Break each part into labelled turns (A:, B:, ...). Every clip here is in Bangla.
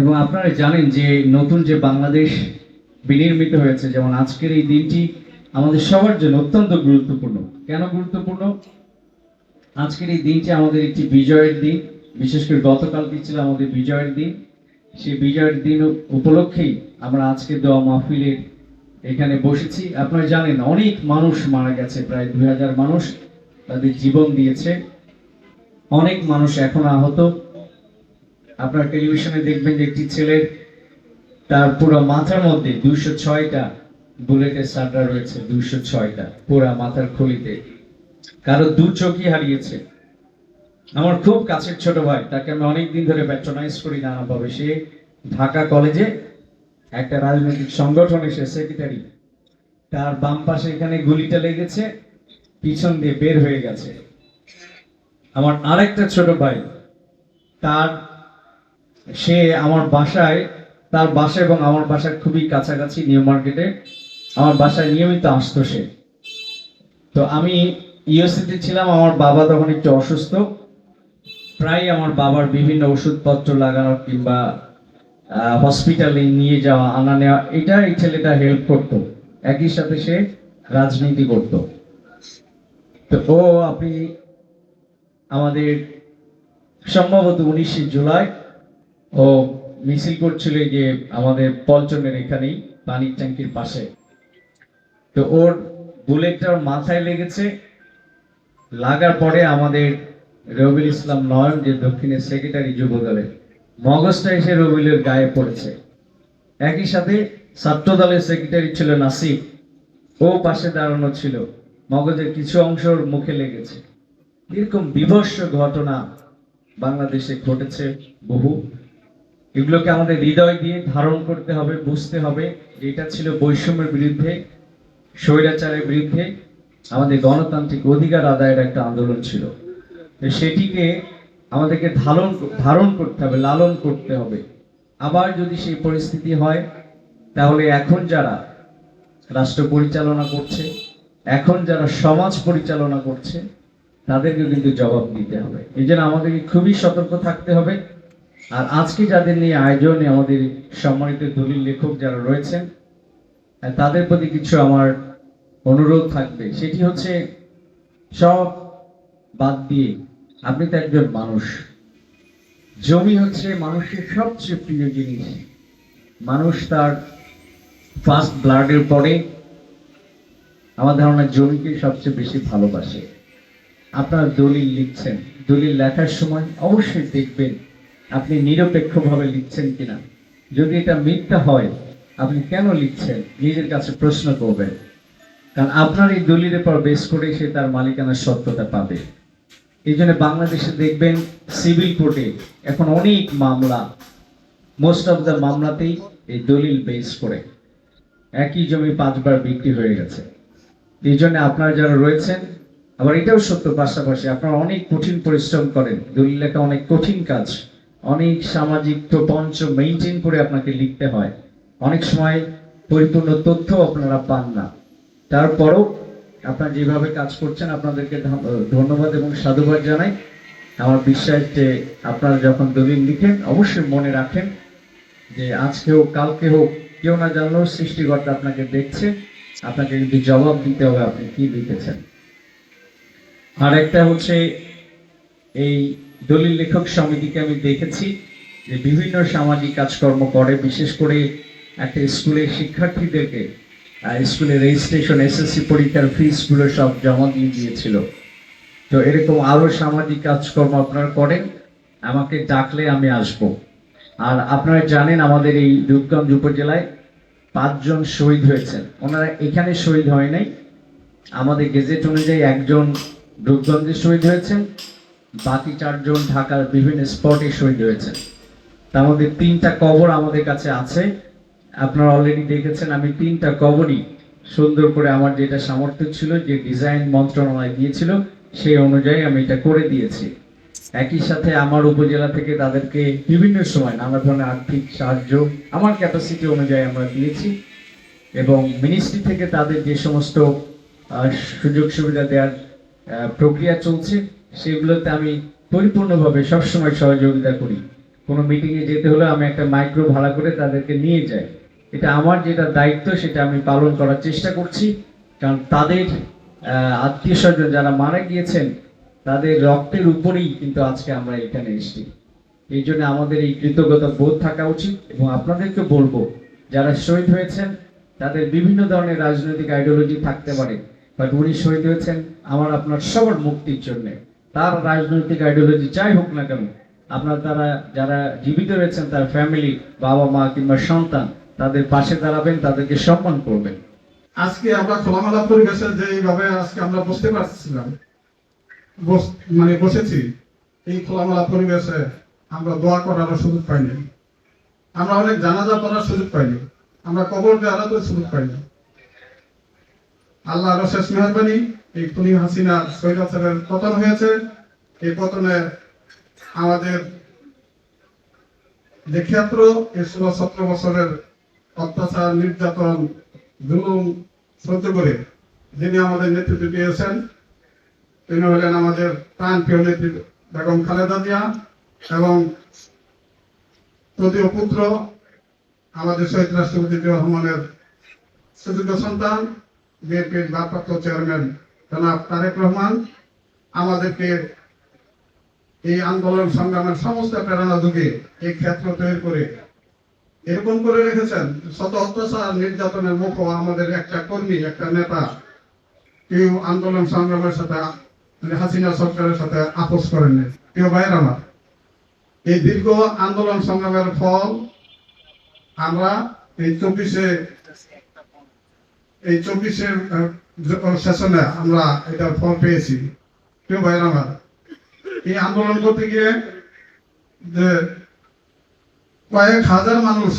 A: এবং আপনারা জানেন যে নতুন যে বাংলাদেশ বিনির্মিত হয়েছে, যেমন আজকের এই দিনটি আমাদের সবার জন্য অত্যন্ত গুরুত্বপূর্ণ। কেন গুরুত্বপূর্ণ? আজকের এই দিনটি আমাদের একটি বিজয়ের দিন। বিশেষ করে গতকালটি ছিল আমাদের বিজয়ের দিন। সেই বিজয়ের দিন উপলক্ষেই আমরা আজকে দোয়া মাহফিলের এখানে বসেছি। আপনারা জানেন, অনেক মানুষ মারা গেছে, প্রায় দুই হাজার মানুষ তাদের জীবন দিয়েছে। অনেক মানুষ এখন আহত। আপনারা টেলিভিশনে দেখবেন যে একটি ছেলের তার পুরো মাথার মধ্যে দুইশো ছয়টা বুলেটের সাটা রয়েছে, দুইশো ছয়টা পুরা মাথার খুলিতে। কারও দু চোখই হারিয়েছে। আমার খুব কাছের ছোট ভাই, তাকে আমি অনেক দিন ধরে প্যাট্রোনাইজ করি নানাভাবে। সে ঢাকা কলেজে একটা রাজনৈতিক সংগঠনে সে সেক্রেটারি তার বাম পাশে এখানে গুলিটা লেগেছে, পিছন দিয়ে বের হয়ে গেছে। আমার আরেকটা ছোট ভাই, তার সে আমার বাসায়, তার বাসা এবং আমার বাসার খুবই কাছাকাছি নিউ মার্কেটে। আমার বাসায় নিয়মিত আসতো সে। তো আমি ইউএসএতে ছিলাম, আমার বাবা তখন একটু অসুস্থ। প্রায় আমার বাবার বিভিন্ন ওষুধপত্র লাগানো কিংবা হসপিটালে নিয়ে যাওয়া, আনা নেওয়া এটা এই ছেলেটা হেল্প করতো। একই সাথে সে রাজনীতি করত। তো ও, আপনি আমাদের সম্ভবত উনিশে জুলাই ও মিছিল করছিল যে আমাদের পল্টনের এখানেই, পানির ট্যাঙ্কির পাশে। তো ওর বুলেটটা মাথায় লেগেছে। লাগার পরে আমাদের রবিল ইসলাম নয়ন, যে দক্ষিণের সেক্রেটারি যুব দলের মগজটা এসে রবিলের গায়ে পড়েছে। একই সাথে ছাত্র দলের সেক্রেটারি ছিল নাসিব ও পাশে দাঁড়ানো ছিল। মগজের কিছু অংশ ওর মুখে লেগেছে। এরকম বিভৎস ঘটনা বাংলাদেশে ঘটেছে বহু। এগুলোকে আমাদের হৃদয় দিয়ে ধারণ করতে হবে, বুঝতে হবে এটা ছিল বৈষম্যের বিরুদ্ধে, স্বৈরাচারের বিরুদ্ধে আমাদের গণতান্ত্রিক অধিকার আদায়ের একটা আন্দোলন ছিল। সেটিকে আমাদেরকে ধারণ ধারণ করতে হবে, লালন করতে হবে। আবার যদি সেই পরিস্থিতি হয়, তাহলে এখন যারা রাষ্ট্র পরিচালনা করছে, এখন যারা সমাজ পরিচালনা করছে, তাদেরকে কিন্তু জবাব দিতে হবে। এই জন্য আমাদেরকে খুবই সতর্ক থাকতে হবে। আর আজকে যাদের নিয়ে আয়োজনে আমাদের সম্মানিত দলিল লেখক যারা রয়েছেন তাদের প্রতি কিছু আমার অনুরোধ থাকবে, সেটি হচ্ছে সব বাদ দিয়ে আপনি তো একজন মানুষ। জমি হচ্ছে মানুষের সবচেয়ে প্রিয় জিনিস। মানুষ তার ফার্স্ট ব্লাডের পরে আমার ধারণা জমিকে সবচেয়ে বেশি ভালোবাসে। আপনার দলিল লিখছেন, দলিল লেখার সময় অবশ্যই দেখবেন আপনি নিরপেক্ষভাবে লিখছেন কিনা? যদি এটা মিথ্যা হয়, আপনি কেন লিখছেন? নিজের কাছে প্রশ্ন করবেন। কারণ আপনার এই দলিলের পর বেশ করে সে তার মালিকানার সত্যতা পাবে। এই জন্য বাংলাদেশে দেখবেন সিভিল কোর্টে এখন অনেক মামলা মোস্ট অফ দ্য মামলাতেই এই দলিল বেস করে। একই জমি পাঁচবার বিক্রি হয়ে গেছে। এই জন্য আপনারা যারা রয়েছেন, আবার এটাও সত্য পাশাপাশি আপনারা অনেক কঠিন পরিশ্রম করেন। দলিল লেখা অনেক কঠিন কাজ। অনেক সামাজিক প্রপঞ্চ মেনটেন করে আপনাকে লিখতে হয়। অনেক সময় পরিপূর্ণ তথ্য আপনারা পান না। তারপরও আপনারা যেভাবে কাজ করছেন, আপনাদেরকে ধন্যবাদ এবং সাধুবাদ জানাই। আমার বিশ্বাস যে আপনারা যখন দলিল লিখেন, অবশ্যই মনে রাখেন যে আজকে হোক, কালকে হোক, কেউ না জানলেও সৃষ্টিকর্তা আপনাকে দেখছে। আপনাকে কিন্তু জবাব দিতে হবে আপনি কি লিখেছেন। আর একটা হচ্ছে এই দলিল লেখক সমিতিকে আমি দেখেছি যে বিভিন্ন সামাজিক কাজকর্ম করে বিশেষ করে একটা স্কুলের শিক্ষার্থীদেরকে আহ, স্কুলের রেজিস্ট্রেশন এসএসসি পরীক্ষার ফিসগুলো সব জমা দিয়ে দিয়েছিল। তো এরকম আরও সামাজিক কাজকর্ম আপনারা করেন আমাকে ডাকলে আমি আসব। আর আপনারা জানেন আমাদের এই রূপগঞ্জ উপজেলায় পাঁচজন শহীদ হয়েছেন। ওনারা এখানে শহীদ হয় নাই। আমাদের গেজেট অনুযায়ী একজন রূপগঞ্জে শহীদ হয়েছেন। বাকি চারজন ঢাকার বিভিন্ন স্পটে শহীদ হয়েছেন তার মধ্যে তিনটা কবর আমাদের কাছে আছে। আপনারা অলরেডি দেখেছেন, আমি তিনটা কবরই সুন্দর করে আমার যেটা সামর্থ্য ছিল, যে ডিজাইন মন্ত্রণালয় দিয়েছিল, সেই অনুযায়ী আমি এটা করে দিয়েছি। একই সাথে আমার উপজেলা থেকে তাদেরকে বিভিন্ন সময় নানা ধরনের আর্থিক সাহায্য আমার ক্যাপাসিটি অনুযায়ী আমরা দিয়েছি এবং মিনিস্ট্রি থেকে তাদের যে সমস্ত সুযোগ সুবিধা দেওয়ার প্রক্রিয়া চলছে সেগুলোতে আমি পরিপূর্ণভাবে সবসময় সহযোগিতা করি। কোনো মিটিংয়ে যেতে হলে আমি একটা মাইক্রো ভাড়া করে তাদেরকে নিয়ে যাই। এটা আমার যেটা দায়িত্ব, সেটা আমি পালন করার চেষ্টা করছি। কারণ তাদের আত্মীয় স্বজন যারা মারা গিয়েছেন, তাদের রক্তের উপরেই কিন্তু আজকে আমরা এখানে এসেছি। এই জন্য আমাদের এই কৃতজ্ঞতা বোধ থাকা উচিত এবং আপনাদেরকে বলব, যারা শহীদ হয়েছেন, তাদের বিভিন্ন ধরনের রাজনৈতিক আইডিওলজি থাকতে পারে। বাট উনি শহীদ হয়েছেন, আমার, আপনার সবার মুক্তির জন্য। তার রাজনৈতিক আইডিওলজি যাই হোক না কেন, আপনার তারা যারা জীবিত রয়েছেন, তার ফ্যামিলি বাবা মা কিংবা সন্তান, তাদের পাশে দাঁড়াবেন, তাদেরকে সম্মান করবেন।
B: আজকে আমরা খোলামেলা পরিবেশে যে এইভাবে আজকে আমরা বসতে পারছিলাম মানে বসেছি, এই খোলামেলা পরিবেশে আমরা দোয়া করারও সুযোগ পাইনি। আমরা অনেক জানাজা করার সুযোগ পাইনি। আমরা কবর দেওয়ারও সুযোগ পাইনি। আল্লাহ আরও মেহরবানি এই খুনি হাসিনা সৈরাচারের পতন হয়েছে। এই পতনে আমাদের ক্ষেত্র এই ষোলো সতেরো বছরের অত্যাচার, নির্যাতন, জুলুম সহ্য করে যিনি আমাদের নেতৃত্ব দিয়েছেন, তিনি হলেন আমাদের প্রাণ প্রিয় নেত্রী বেগম খালেদা জিয়া এবং তৃতীয় পুত্র আমাদের শহীদ রাষ্ট্রপতি রহমানের সুযোগ্য সন্তান। বিএনপির ভারপ্রাপ্ত চেয়ারম্যান জনাব তারেক রহমান, আমাদেরকে এই আন্দোলন সংগ্রামের সমস্ত প্রেরণা যুগে এই ক্ষেত্র তৈরি করে এরকম করে রেখেছেন। শত অত্যাচার নির্যাতনের মুখও আমাদের একটা কর্মী, একটা নেতা কেউ আন্দোলন সংগ্রামের সাথে মানে হাসিনা সরকারের সাথে আপোষ করেননি কেউ বাইর আমার, এই দীর্ঘ আন্দোলন সংগ্রামের ফল আমরা এই চব্বিশে এই চব্বিশের সেশনে আমরা এটার ফল পেয়েছি। কেউ বাইর আমার, এই আন্দোলন করতে গিয়ে যে কয়েক হাজার মানুষ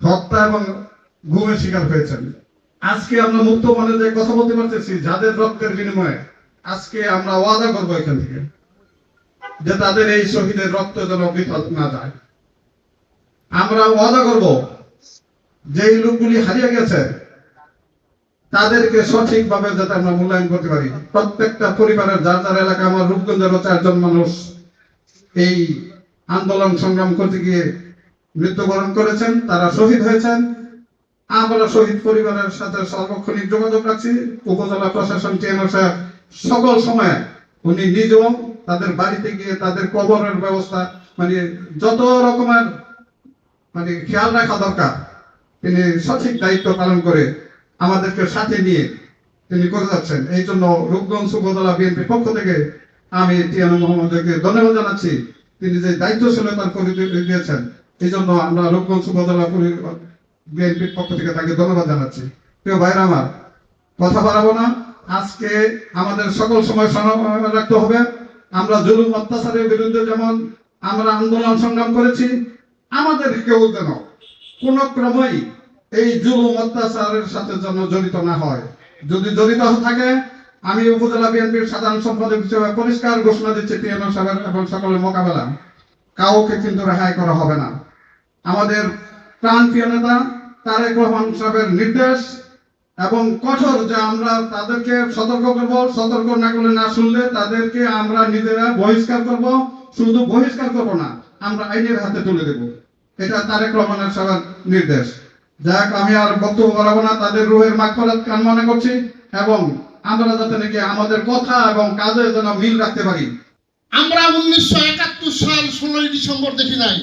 B: হত্যা এবং গুমের শিকার হয়েছেন। আজকে আমরা মুক্ত মনে যে কথা বলতে পারতেছি, যাদের রক্তের বিনিময়ে আজকে আমরা ওয়াদা করব এখান থেকে, যে তাদের এই শহীদের রক্ত যেন বিফল না যায়। আমরা ওয়াদা করব যে লোকগুলি হারিয়ে গেছে, তাদেরকে সঠিকভাবে যাতে আমরা মূল্যায়ন করতে পারি। প্রত্যেকটা পরিবারের যার যার এলাকা, আমার রূপগঞ্জেরও চারজন মানুষ, এই আন্দোলন সংগ্রাম করতে গিয়ে মৃত্যুবরণ করেছেন, তারা শহীদ হয়েছেন। আমরা শহীদ পরিবারের সাথে সর্বক্ষণিক যোগাযোগ রাখছি। উপজেলা প্রশাসন টিএনও সাহেব, সকল সময় উনি নিজেও তাদের বাড়িতে গিয়ে তাদের কবরের ব্যবস্থা মানে যত রকমের মানে খেয়াল রাখা দরকার। তিনি সঠিক দায়িত্ব পালন করে আমাদেরকে সাথে নিয়ে তিনি করে যাচ্ছেন। এই জন্য রূপগঞ্জ উপজেলা বিএনপির পক্ষ থেকে আমি টিয়ানু মোহাম্মদকে ধন্যবাদ জানাচ্ছি। তিনি যে দায়িত্বশীলতার করে দিয়েছেন, এই জন্য আমরা রূপগঞ্জ উপজেলা বিএনপির পক্ষ থেকে তাকে ধন্যবাদ জানাচ্ছি। প্রিয় ভাইরা আমার, কথা বাড়াবো না। আজকে আমাদের সকল সময় রাখতে হবে। আমরা জুলুম, অত্যাচারের বিরুদ্ধে যেমন আমরা আন্দোলন সংগ্রাম করেছি আমাদের কেউ যেন কোন ক্রমেই এই জুলুম অত্যাচারের সাথে যেন জড়িত না হয়। যদি জড়িত থাকে, আমি উপজেলা বিএনপির সাধারণ সম্পাদক হিসেবে পরিষ্কার ঘোষণা দিচ্ছি টিএনও সাহেবের এবং সকলের মোকাবেলা। কাউকে কিন্তু রেহাই করা হবে না। আমাদের প্রান্তীয় নেতা তারেক রহমান সাহেবের নির্দেশ এবং কঠোর যে আমরা তাদেরকে সতর্ক করব, সতর্ক না করলে না শুনলে তাদেরকে আমরা নিজেরা বহিষ্কার করব। শুধু বহিষ্কার করব না, আমরা আইনের হাতে তুলে দেব। এটা তারেক রহমানের সাহেবের নির্দেশ। যাক, আমি আর বক্তব্য বাড়াবো না, তাদের রুহের মাগফিরাত কামনা করছি? এবং আমরা যাতে নাকি আমাদের কথা এবং কাজে যেন মিল রাখতে পারি।
C: আমরা উনিশশো একাত্তর সাল ষোলোই ডিসেম্বর দেখি নাই।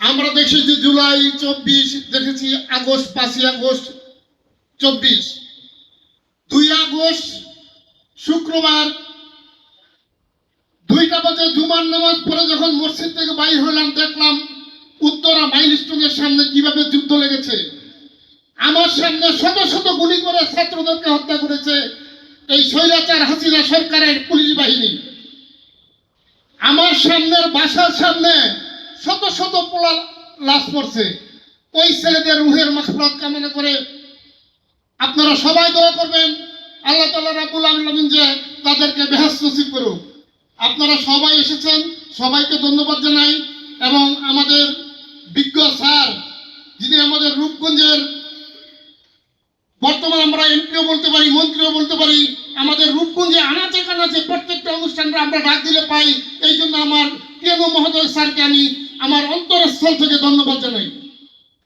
C: আমরা দেখেছি জুলাই চব্বিশ, দেখেছি আগস্ট পাঁচই আগস্ট চব্বিশ। দুই আগস্ট, শুক্রবার দুইটা বাজে জুমার নামাজ পরে যখন মসজিদ থেকে বাইর হলাম, দেখলাম উত্তরা মাইলস্টোনের সামনে কীভাবে যুদ্ধ লেগেছে। আমার সামনে শত শত গুলি করে ছাত্রদেরকে হত্যা করেছে এই স্বৈরাচার হাসিনা সরকারের পুলিশ বাহিনী। আমার সামনের বাসার সামনে শত শত পোলা লাশ পড়ছে। ওই ছেলেদের রুহের মাখফরাত কামনা করে আপনারা সবাই দোয়া করবেন, আল্লাহ তালা রাবুল আলমিন যে তাদেরকে বেহাস নসিব করুক। আপনারা সবাই এসেছেন, সবাইকে ধন্যবাদ জানাই এবং আমাদের বিজ্ঞ স্যার, যিনি আমাদের রূপগঞ্জের, বর্তমান আমরা এমপিও বলতে পারি, মন্ত্রীও বলতে পারি, আমাদের রূপগঞ্জে আনাচে কানাচে প্রত্যেকটা অনুষ্ঠানটা আমরা ডাক দিলে পাই, এই জন্য আমার প্রিয় মহোদয় স্যারকে আমি আমার অন্তরস্থল থেকে ধন্যবাদ জানাই।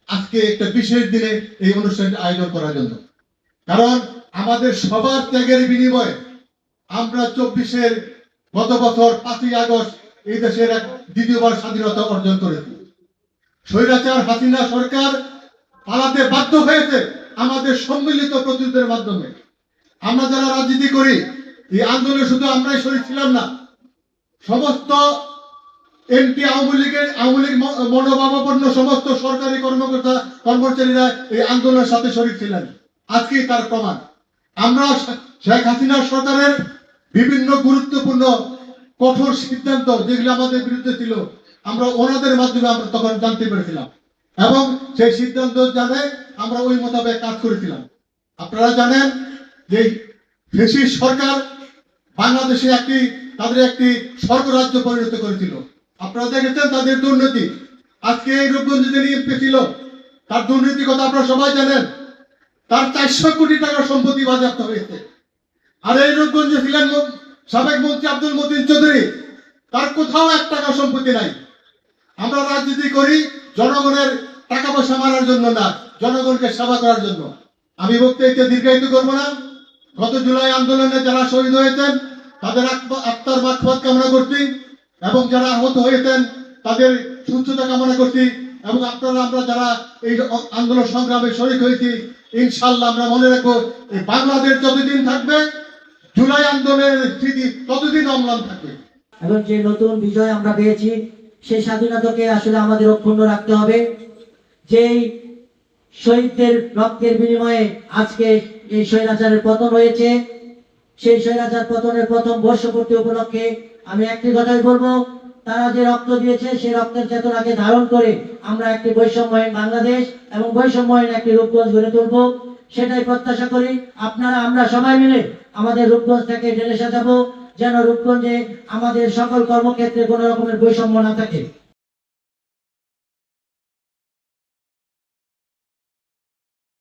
D: আজকে একটা বিশেষ দিনে এই অনুষ্ঠানটি আয়োজন করার জন্য। কারণ আমাদের সবার ত্যাগের বিনিময়ে আমরা চব্বিশের গত বছর পাঁচই আগস্ট এই দেশের এক দ্বিতীয়বার স্বাধীনতা অর্জন করেছে। স্বৈরাচার হাসিনা সরকার পালাতে বাধ্য হয়েছে আমাদের সম্মিলিত প্রতিরোধের মাধ্যমে। আমরা যারা রাজনীতি করি, এই আন্দোলনে শুধু আমরাই শরীর ছিলাম না, সমস্ত এমপি, আওয়ামী লীগের, আওয়ামী লীগ মনোভাবাপন্ন সমস্ত সরকারি কর্মকর্তা, কর্মচারীরা এই আন্দোলনের সাথে শরীর ছিলেন। আজকেই তার প্রমাণ। আমরা শেখ হাসিনা সরকারের বিভিন্ন গুরুত্বপূর্ণ, কঠোর সিদ্ধান্ত যেগুলো আমাদের বিরুদ্ধে ছিল, আমরা ওনাদের মাধ্যমে আমরা তখন জানতে পেরেছিলাম। এবং সেই সিদ্ধান্ত জানে আমরা ওই মোতাবেক কাজ করেছিলাম। আপনারা জানেন যে ফেসিস সরকার বাংলাদেশে একটি, তাদের একটি স্বর্গরাজ্য পরিণত করেছিল। আপনারা দেখেছেন তাদের দুর্নীতি। আজকে এই রূপগঞ্জে যিনি এমপি ছিল, তার দুর্নীতির কথা আপনারা সবাই জানেন। তার চারশো কোটি টাকার সম্পত্তি বাজেয়াপ্ত হয়েছে। আর এই রূপগঞ্জে ছিলেন সাবেক মন্ত্রী আব্দুল মতিন চৌধুরী। তার কোথাও এক টাকা সম্পত্তি নাই। আমরা রাজনীতি করি, জনগণের টাকা পয়সা মারার জন্য না, জনগণকে সেবা করার জন্য। আমি বক্তব্যকে দীর্ঘায়িত করব না। গত জুলাই আন্দোলনে যারা শহীদ হয়েছেন, তাদের আত্মা- আত্মার মাখফাত কামনা করছি এবং যারা আহত হয়েছেন, তাদের সুস্থতা কামনা করছি এবং আপনারা আমরা যারা এই আন্দোলন সংগ্রামে শরিক হয়েছি ইনশাল্লাহ আমরা মনে রাখব, এই বাংলাদেশ যতদিন থাকবে জুলাই আন্দোলনের স্মৃতি ততদিন অম্লান থাকবে
E: এবং যে নতুন বিজয় আমরা পেয়েছি সেই স্বাধীনতাকে আসলে আমাদের অক্ষুণ্ণ রাখতে হবে। যেই শহীদদের রক্তের বিনিময়ে আজকে এই স্বৈরাচারের পতন হয়েছে, সেই স্বৈরাচার পতনের প্রথম বর্ষপূর্তি উপলক্ষে আমি একটি কথাই বলব, তারা যে রক্ত দিয়েছে, সেই রক্তের চেতনাকে ধারণ করে আমরা একটি বৈষম্যহীন বাংলাদেশ এবং বৈষম্যহীন একটি রূপগঞ্জ গড়ে তুলবো। সেটাই প্রত্যাশা করি। আপনারা, আমরা সবাই মিলে আমাদের রূপগঞ্জ থেকে ঢেলে সাজাবো, যেন রূপগঞ্জে আমাদের সকল কর্মক্ষেত্রে কোনো রকমের বৈষম্য না থাকে।